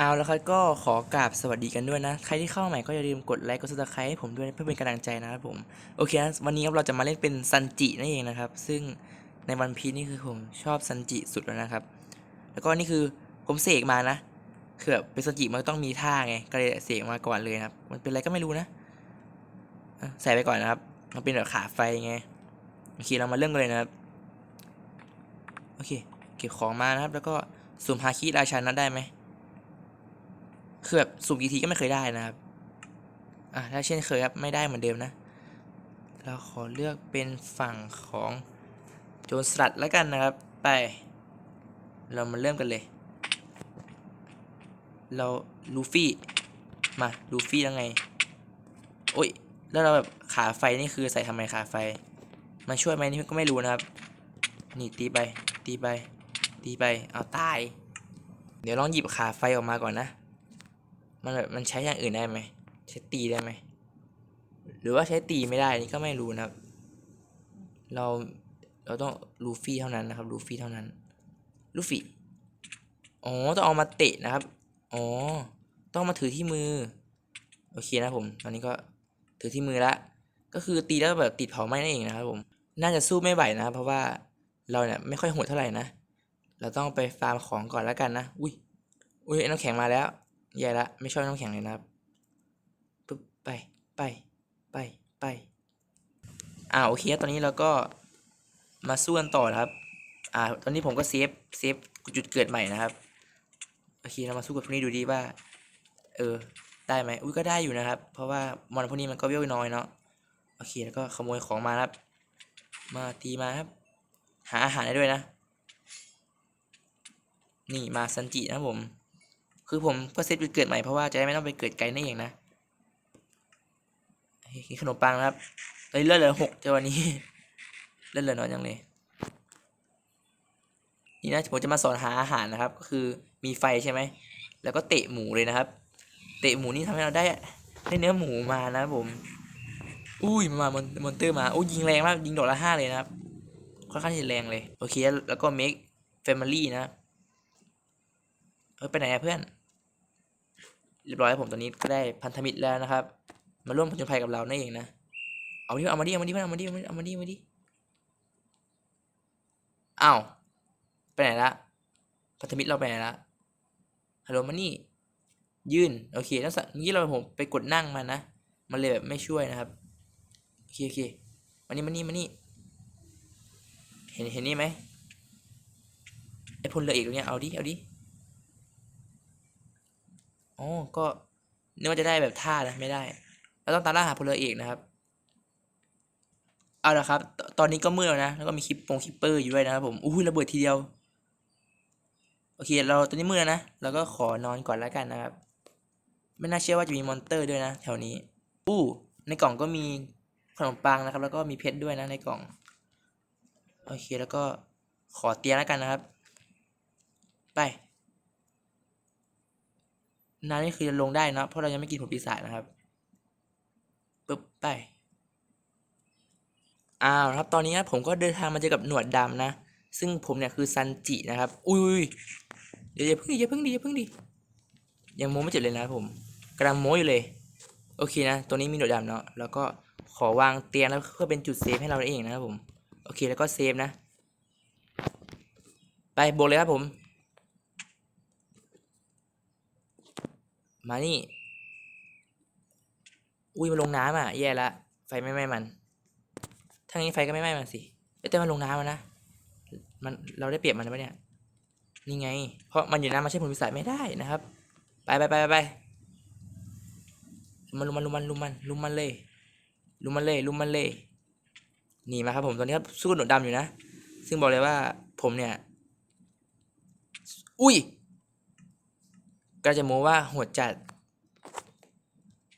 เอาแล้วครับก็ขอกราบสวัสดีกันด้วยนะ ใครที่เข้าใหม่ก็อย่าลืมกดไลค์กดซับสไครต์ให้ผมด้วยเพื่อเป็นกำลังใจนะครับผม โอเคนะวันนี้ครับเราจะมาเล่นเป็นซันจินั่นเองนะครับ ซึ่งในวันพีนี่คือผมชอบซันจิสุดแล้วนะครับ แล้วก็นี่คือผมเสกมานะคือแบบเป็นซันจิมันต้องมีท่าไง ก็เลยเสกมาก่อนเลยครับ มันเป็นอะไรก็ไม่รู้นะอะใส่ไปก่อนนะครับ มันเป็นแบบขาไฟไง โอเคเรามาเริ่มกันเลยนะครับ โอเค เก็บของมานะครับ แล้วก็สุ่มฮาคิราชันนั้นได้ไหม คือแบบสุ่มกี่ทีก็ไม่เคยได้นะครับ อะถ้าเช่นเคยครับไม่ได้เหมือนเดิมนะ เราขอเลือกเป็นฝั่งของโจรสลัดแล้วกันนะครับ ไป เรามาเริ่มกันเลย เราลูฟี่มาลูฟี่ยังไง โอ้ย แล้วเราแบบขาไฟนี่คือใส่ทำไมขาไฟ มันช่วยไหมนี่ก็ไม่รู้นะครับ นี่ตีไปตีไปตีไป เอาตาย เดี๋ยวลองหยิบขาไฟออกมาก่อนนะ มันแบบมันใช้อย่างอื่นได้ไหมใช้ตีได้ไหมหรือว่าใช้ตีไม่ได้นี่ก็ไม่รู้นะครับ เราเราต้องลูฟี่เท่านั้นนะครับลูฟี่เท่านั้นลูฟี่อ๋อต้องเอามาเตะนะครับอ๋อต้องมาถือที่มือโอเคนะผม ตอนนี้ก็ถือที่มือละก็คือตีแล้วแบบติดเผาไหม้นั่นเองนะครับผม น่าจะสู้ไม่ไหวนะครับเพราะว่าเราเนี่ยไม่ค่อยโหดเท่าไหร่นะ เราต้องไปฟาร์มของก่อนแล้วกันนะ อุ้ย อุ้ยน้ำแข็งมาแล้ว ใหญ่ละ ไม่ชอบน้ำแข็งเลยนะครับปึ๊บไปไปไปไปอ่าโอเคตอนนี้เราก็มาสู้กันต่อนะครับ อ่า ตอนนี้ผมก็เซฟเซฟจุดเกิดใหม่นะครับโอเคเรามาสู้กับพวกนี้ดูดีว่า เออ ได้ไหมอุ้ยก็ได้อยู่นะครับ เพราะว่ามอนพวกนี้มันก็เวลน้อยเนาะโอเคแล้วก็ขโมยของมาครับ มาตีมาครับ หาอาหารได้ด้วยนะ นี่มาซันจินะผม คือผมก็เซตจุดเกิดใหม่เพราะว่าจะได้ไม่ต้องไปเกิดไกลนั่นเองนะกินขนมปังนะครับเอ้ยเลือดเหลือหกเจ้าวันนี้เลือดเหลือน้อยจังเลยนี่นะผมจะมาสอนหาอาหารนะครับ ก็คือมีไฟใช่ไหมแล้วก็เตะหมูเลยนะครับ เตะหมูนี่ทำให้เราได้ได้เนื้อหมูมานะผม อุ้ยมามอนมอนเตอร์มาโอ้ยยิงแรงมากยิงดอกละห้าเลยนะครับค่อนข้างที่จะแรงเลย โอเค แล้วก็ make family นะเออไปไหนอะเพื่อน เรียบร้อยผมตอนนี้ก็ได้พันธมิตรแล้วนะครับ มาร่วมผจญภัยกับเรานั่นเองนะเอาดิเอามาดิเอามาดิเพื่อามาดิเอามาดิเอามาดิอามาดิอ้าวไปไหนละพันธมิตรเราไปไหนละฮัลโหลมานี่ยื่นโอเคแล้วสักเมื่อกี้เราผมไปกดนั่งมันนะมันเลยแบบไม่ช่วยนะครับโอเคโอเคมานี่มานี่มานี่เห็นเห็นนี่ไหมไอพลเรือเอกตรงเนี้ยเอาดิเอาดิ อ๋อก็นึกว่าจะได้แบบท่านะไม่ได้ เราต้องตามล่าหาพลเรือเอกนะครับเอาละครับตตอนนี้ก็มืดแล้วนะ แล้วก็มีคลิปโปงคลิปเปอร์อยู่ด้วยนะครับผมอุ้ยระเบิดทีเดียว โอเค เราตอนนี้มืดแล้วนะ เราก็ขอนอนก่อนแล้วกันนะครับ ไม่น่าเชื่อว่าจะมีมอนเตอร์ด้วยนะ แถวนี้ อู้ในกล่องก็มีขนมปังนะครับ แล้วก็มีเพชรด้วยนะในกล่อง โอเค แล้วก็ขอเตียงแล้วกันนะครับ ไป น้ำนี่คือจะลงได้เนะ เพราะเรายังไม่กินผลปีศาจนะครับปึ๊บไปอ้าวครับตอนนี้นะผมก็เดินทางมาเจอกับหนวดดำนะ ซึ่งผมเนี่ยคือซันจินะครับ อุ้ยเดี๋ยวอย่าเพิ่งดิอย่าเพิ่งดิอย่าเพิ่งดิยังโม้ไม่เจ็บเลยนะผมกำลังโม้อยู่เลย โอเคนะ ตัวนี้มีหนวดดำเนาะแล้วก็ขอวางเตียงแล้วเพื่อเป็นจุดเซฟให้เราเองนะครับผม โอเคแล้วก็เซฟนะ ไปโบกเลยครับผม มานี่ อุ้ยมันลงน้ำอะ แย่ละ ไฟไม่ไหม้มันทางนี้ไฟก็ไม่ไหม้มันสิแต่มันลงน้ำแล้วนะ มันเราได้เปรียบมันแล้วเนี่ย นี่ไง เพราะมันอยู่น้ำมันใช้ผลวิสัยไม่ได้นะครับ ไปไปไปไปไปลุมันลุมมันลุมมันลุมมันลุมมันเลยลุมมันเลยลุมมันเลยนี่มาครับผมตอนนี้ครับสู้กับหนวดดำอยู่นะ ซึ่งบอกเลยว่าผมเนี่ย อุ้ย ก็จะโม้ว่าโหดจัด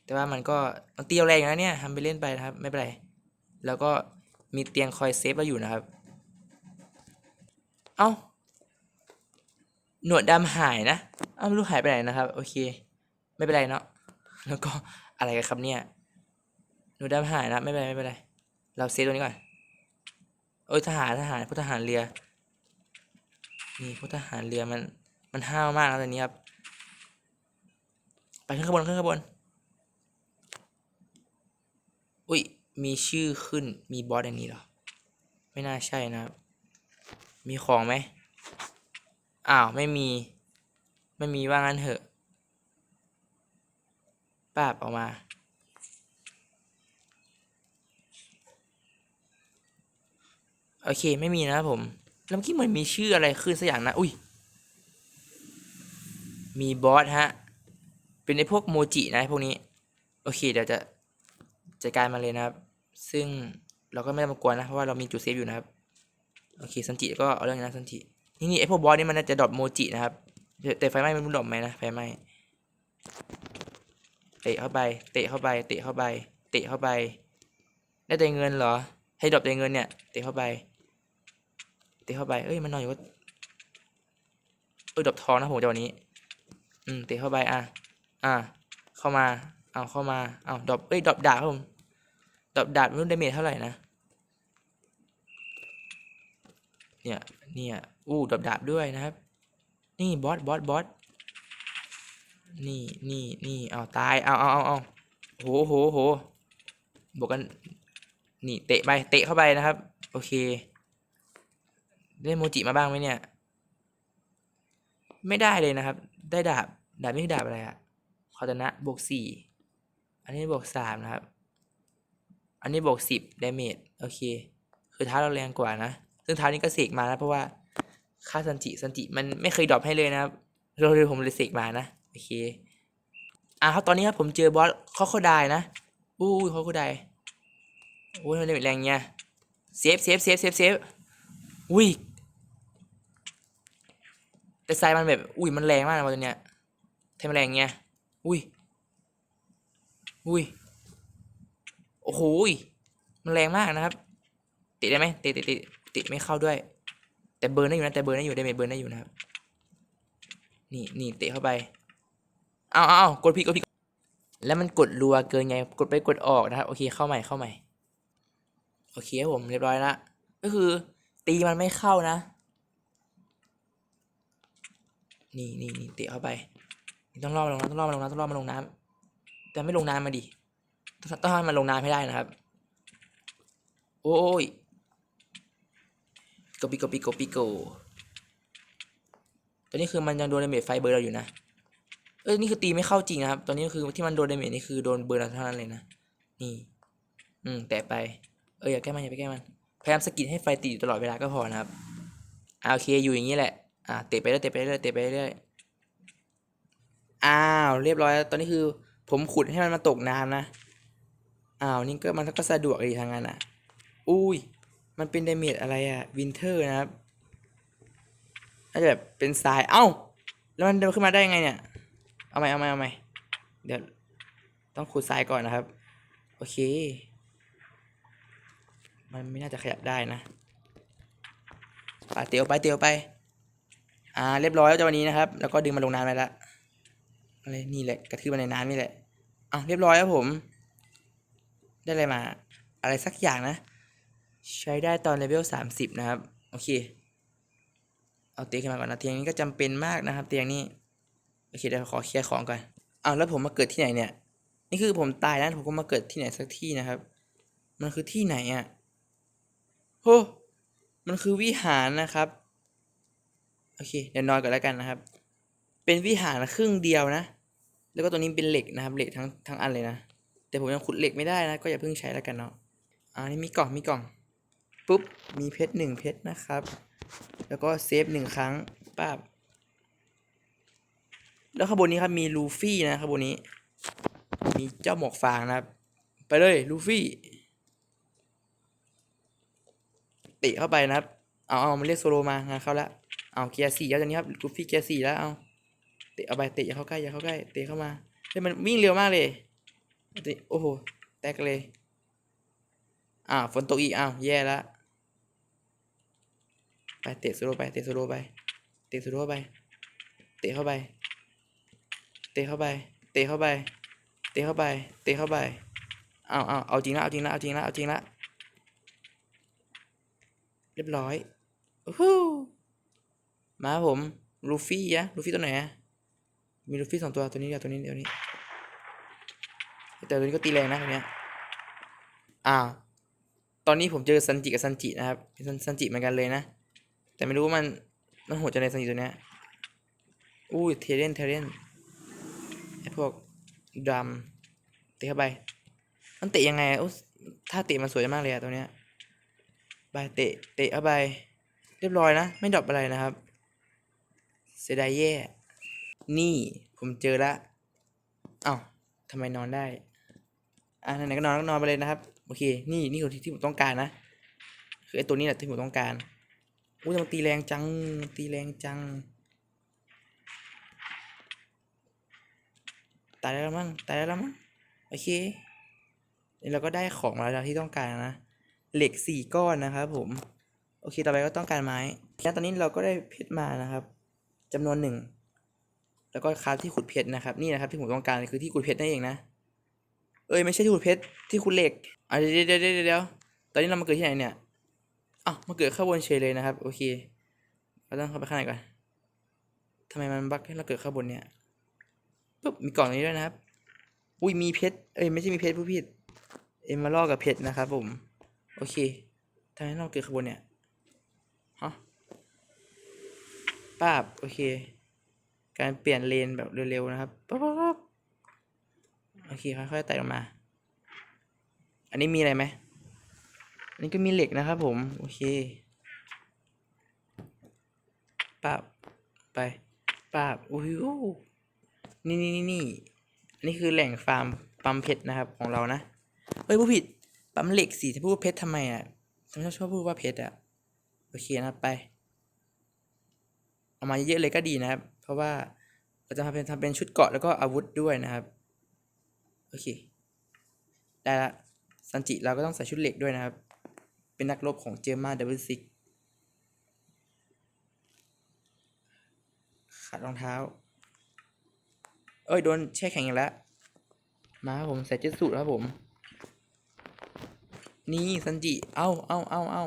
แต่ว่ามันก็มันเตียวแรงนะเนี่ยทำไปเล่นไปนะครับ ไม่เป็นไร แล้วก็มีเตียงคอยเซฟเราอยู่นะครับ เอ้า หนวดดำหายนะ เอ้าไม่รู้หายไปไหนนะครับ โอเค ไม่เป็นไรเนาะ แล้วก็อะไรกันครับเนี่ย หนวดดำหายนะไม่เป็นไรไม่เป็นไร เราเซฟตัวนี้ก่อนโอ้ยทหารทหารพลทหารเรือ นี่พลทหารเรือมันมันห้าวมากนะตอนนี้ครับ ขึ้นข้างบนขึ้นข้างบน อุ้ย มีชื่อขึ้น มีบอสอย่างนี้เหรอ ไม่น่าใช่นะครับมีของไหม อ้าว ไม่มี ไม่มีว่างั้นเถอะป้าบออกมา โอเค ไม่มีนะครับผม แล้วเมื่อกี้เหมือนมีชื่ออะไรขึ้นสักอย่างนะ อุ้ย มีบอสฮะ เป็นไอพวกโมจินะพวกนี้ โอเคเดี๋ยวจะจัดการมาเลยนะครับ ซึ่งเราก็ไม่ต้องมากวนนะ เพราะว่าเรามีจุดเซฟอยู่นะครับ โอเคสันจิก็เอาเรื่องนะสันจิ นี่นี่ไอพวกบอสนี่มันน่าจะดรอปโมจินะครับ แต่ไฟไหม้มันดรอปไหมนะไฟไหม้เตะเข้าไป เตะเข้าไป เตะเข้าไป เตะเข้าไป ได้แต่เงินเหรอ ให้ดรอปแต่เงินเนี่ย เตะเข้าไป เตะเข้าไปเอ้ย มันนอนอยู่ก็เออดรอปทองนะผมจะวันนี้ อืม เตะเข้าไป อะ อะเข้ามา เอาเข้ามา เอาดอปเอ้ยดอปดาบครับผมดอปดาบไม่รู้ดาเมจเท่าไหร่นะ เนี่ย เนี่ย อู้ดอปดาบด้วยนะครับ นี่บอส บอส บอส นี่ นี่ นี่ เอาตาย เอาเอาเอาเอาโหโหโหบวกกัน นี่เตะไป เตะเข้าไปนะครับ โอเค ได้โมจิมาบ้างไหมเนี่ย ไม่ได้เลยนะครับ ได้ดาบ ดาบนี่คือดาบอะไรอะ อตนะบวกสี่อันนี้บวกสามนะครับ อันนี้บวกสิบดาเมจโอเค คือท้าเราแรงกว่านะ ซึ่งท้านี้ก็เสกมานะเพราะว่าค่าซันจิซันจิมันไม่เคยดรอปให้เลยนะครับเราเลยผมเลยเสกมานะโอเคอะครับตอนนี้ครับผมเจอบอสคอโคไดนะอู้คอโคไดโอ้ยมันดาเมจแรงเงี้ยเซฟเซฟเซฟเซฟเซฟอุ้ยแต่ไซมันแบบอุ้ยมันแรงมากนะตัวเนี้ยทำแรงเงี้ย อุ้ย อุ้ย โอ้โหมันแรงมากนะครับ ติดได้ไหมติดติดติดติดไม่เข้าด้วย แต่เบิร์นได้อยู่นะแต่เบิร์นได้อยู่ได้เมเบิร์นได้อยู่นะครับ นี่นี่เตะเข้าไปเอาเอาเอากดผิดกดผิดแล้วมันกดรัวเกินไงกดไปกดออกนะครับ โอเคเข้าใหม่เข้าใหม่โอเคครับผมเรียบร้อยละก็คือ ตีมันไม่เข้านะ นี่นี่นี่เตะเข้าไป ต้องล่อมันลงน้ำต้องล่อมันลงน้ำต้องล่อมันลงน้ำแต่ไม่ลงน้ำมาดิต้องให้มันลงน้ำให้ได้นะครับ โอ้ยโกปิโกปิโกปิโกตอนนี้คือมันยังโดนดาเมจไฟเบอร์เราอยู่นะ เอ้ยนี่คือตีไม่เข้าจริงนะครับ ตอนนี้คือที่มันโดนดาเมจนี่คือโดนเบอร์เราเท่านั้นเลยนะ นี่ อืม แตะไป เอออย่าแก้มันอย่าไปแก้มัน พยายามสกิดให้ไฟติดอยู่ตลอดเวลาก็พอนะครับอโอเคอยู่อย่างนี้แหละ อ่า เตะไปเรื่อยเตะไปเรื่อยเตะไปเรื่อย อ้าวเรียบร้อยแล้วตอนนี้คือ ผมขุดให้มันมาตกน้ำนะอ้าวนี่ก็มันก็สะดวกดีทางนั้นอะ อุ้ย มันเป็นดเมจอะไรอะวินเทอร์นะครับน่าจะแบบเป็นทรายเอ้า แล้วมันเดินขึ้นมาได้ยังไงเนี่ย เอาใหม่เอาใหม่เอาใหม่เดี๋ยวต้องขุดทรายก่อนนะครับ โอเค มันไม่น่าจะขยับได้นะปาเตียวไปเตียวไป อ่า เรียบร้อยแล้วจ้าวันนี้นะครับ แล้วก็ดึงมันลงน้ำไปและ อะไรนี่แหละกระทืบมันในน้ำนี่แหละอะเรียบร้อยครับผม ได้อะไรมา อะไรสักอย่างนะ ใช้ได้ตอนเลเวลสามสิบนะครับ โอเค เอาเตียงขึ้นมาก่อนนะเตียงนี้ก็จำเป็นมากนะครับ เตียงนี้โอเคเดี๋ยวขอเคลียร์ของก่อนอ้าวแล้วผมมาเกิดที่ไหนเนี่ย นี่คือผมตายแล้วผมก็มาเกิดที่ไหนสักที่นะครับ มันคือที่ไหนอะโหมันคือวิหารนะครับ โอเคเดี๋ยวนอนก่อนแล้วกันนะครับ เป็นวิหารครึ่งเดียวนะ แล้วก็ตัวนี้เป็นเหล็กนะครับเหล็กทั้งทั้งอันเลยนะ แต่ผมยังขุดเหล็กไม่ได้นะ ก็อย่าเพิ่งใช้แล้วกันเนาะอ่านี่มีกล่องมีกล่องปุ๊บมีเพชรหนึ่งเพชรนะครับ แล้วก็เซฟหนึ่งครั้งป้าบแล้วข้างบนนี้ครับมีลูฟี่นะข้างบนนี้ มีเจ้าหมวกฟางนะครับ ไปเลยลูฟี่ตะเข้าไปนะครับ เอาเอามันเรียกโซโลมางานเข้าแล้วเอาเกียร์สี่แล้วตอนนี้ครับลูฟี่เกียร์สี่แล้วเอาเตะเอาไปเตะอย่าเข้าใกล้อย่าเข้าใกล้เตะเข้ามาเฮ้ยมันวิ่งเร็วมากเลยเตะโอ้โหแตกเลยอ้าวฝนตกอีกอ้าวแย่ละไปเตะโซโลไปเตะโซโลไปเตะโซโลไปเตะเข้าไป เตะเข้าไป เตะเข้าไป เตะเข้าไป เตะเข้าไปเอาเอาเอาจริงละเอาจริงละเอาจริงละเอาจริงละเรียบร้อยโอ้มาผมลูฟี่อะลูฟี่ตัวไหนอะ มีลูฟี่สองตัวตัวนี้เดียวตัวนี้เดียวนี้ แต่ตัวนี้ก็ตีแรงนะตัวเนี้ยอ้าวตอนนี้ผมเจอซันจิกับซันจินะครับซันซันจิเหมือนกันเลยนะ แต่ไม่รู้ว่ามันมันโหดจะในซันจิตัวเนี้ยอุ้ยเทเรนเทเรนไอพวกดรัมเตะเข้าไป มันเตะยังไงอะโอ้ท่าเตะมันสวยมากเลยอะตัวเนี้ยไปเตะเตะเข้าไป เรียบร้อยนะ ไม่ดรอปอะไรนะครับ เสียดายแย่ นี่ผมเจอละเอ้าทำไมนอนได้ อะไหนๆก็นอนก็นอนไปเลยนะครับ โอเค นี่นี่คือที่ที่ผมต้องการนะ คือไอ้ตัวนี้แหละที่ผมต้องการอุ้ยมันตีแรงจัง ตีแรงจัง ตายได้แล้วมั้ง ตายได้แล้วมั้ง โอเคนี่เราก็ได้ของมาแล้วที่ต้องการนะ เหล็กสี่ก้อนนะครับผม โอเค ต่อไปก็ต้องการไม้ แล้วตอนนี้เราก็ได้เพชรมานะครับจำนวนหนึ่ง แล้วก็คราฟที่ขุดเพชรนะครับ นี่นะครับที่ผมต้องการคือที่ขุดเพชรนั่นเองนะ เอ้ยไม่ใช่ที่ขุดเพชรที่ขุดเหล็กอะเดี๋ยวเดี๋ยวเดี๋ยวเดี๋ยวตอนนี้เรามาเกิดที่ไหนเนี่ยอ้าวมาเกิดข้างบนเฉยเลยนะครับ โอเคเราต้องเข้าไปข้างในก่อนทำไมมันบั๊กให้เราเกิดข้างบนเนี่ยปุ๊บมีกล่องตรงนี้ด้วยนะครับ อุ้ยมีเพชรเอ้ยไม่ใช่มีเพชรผู้ผิดเอ็มมาล่อกับเพชรนะครับผม โอเคทำไมเราเกิดข้างบนเนี่ยฮะป้าบโอเค การเปลี่ยนเลนแบบเร็วๆนะครับป๊บปั๊บโอเคค่อยๆไต่ลงมา อันนี้มีอะไรไหมอันนี้ก็มีเหล็กนะครับผม โอเคป้าบไปป้าบโอ้โหนี่นี่นี่นี่อันนี้คือแหล่งฟาร์มปั๊มเพชรนะครับของเรานะเฮ้ยผู้ผิดปั๊มเหล็กสิจะพูดเพชรทำไมอะทำไมชอบพูดว่าเพชรอะโอเคนะไป เอามาเยอะๆเลยก็ดีนะครับ ราะว่าเราจะทำเป็นทำเป็นชุดเกาะแล้วก็อาวุธด้วยนะครับ โอเค ได้ละซันจิเราก็ต้องใส่ชุดเหล็กด้วยนะครับ เป็นนักรบของเจอร์มาดับเบิลซิกขาดรองเท้า เอ้ย โดนแช่แข็งอีกแล้ว มาครับผมใส่เจ็ตสูทครับผม นี่ซันจิ เอ้าเอ้าเอ้าเอ้า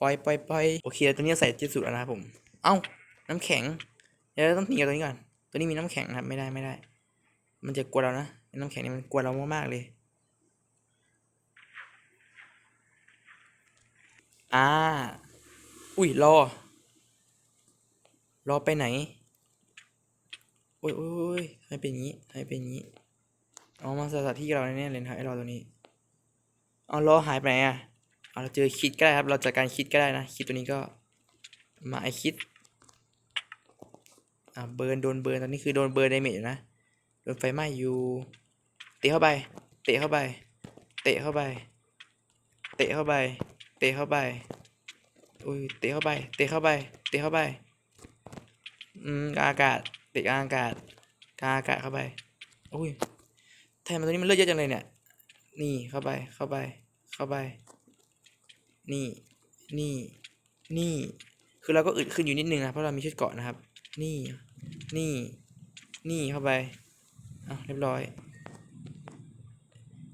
ปล่อยปล่อยปล่อยโอเคตัวนี้ใส่เจ็ตสูทแล้วนะครับผม เอ้า น้ำแข็ง เดี๋ยวเราต้องหนีกับตัวนี้ก่อน ตัวนี้มีน้ำแข็งครับ ไม่ได้ไม่ได้ มันจะกลัวเรานะ น้ำแข็งนี่มันกลัวเรามากๆเลย อ่า อุ้ยรอ รอไปไหนโอ้ยโอ้ยโอ้ยให้เป็นงี้ให้เป็นงี้ เอามาสถานที่เราแน่เลยนะครับไอ้รอตัวนี้ เอารอหายไปไหนอะ เอาเราเจอคิดก็ได้ครับ เราจัดการคิดก็ได้นะ คิดตัวนี้ก็มาไอคิด อ่าเบิร์นโดนเบิร์นตอนนี้คือโดนเบิร์นไดเมจอยู่นะโดนไฟไหม้อยู่เตะเข้าไป เตะเข้าไป เตะเข้าไป เตะเข้าไป เตะเข้าไปอุ้ยเตะเข้าไป เตะเข้าไป เตะเข้าไปอืมกลางอากาศเตะกลางอากาศกลางอากาศเข้าไปอุ้ยแทนมันตัวนี้มันเลือดเยอะจังเลยเนี่ย นี่เข้าไปเข้าไป เข้าไป นี่นี่นี่ คือเราก็อึดขึ้นอยู่นิดนึงนะเพราะเรามีชุดเกาะนะครับ นี่ นี่ นี่เข้าไปอะเรียบร้อย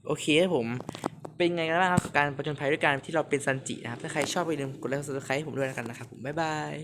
โอเคครับผม เป็นไงกันบ้างครับกับการประจนภัยด้วยการที่เราเป็นซันจินะครับ ถ้าใครชอบไปลืมกดไลค์กดซับสไครต์ให้ผมด้วยแล้วกันนะครับผม บ๊ายบาย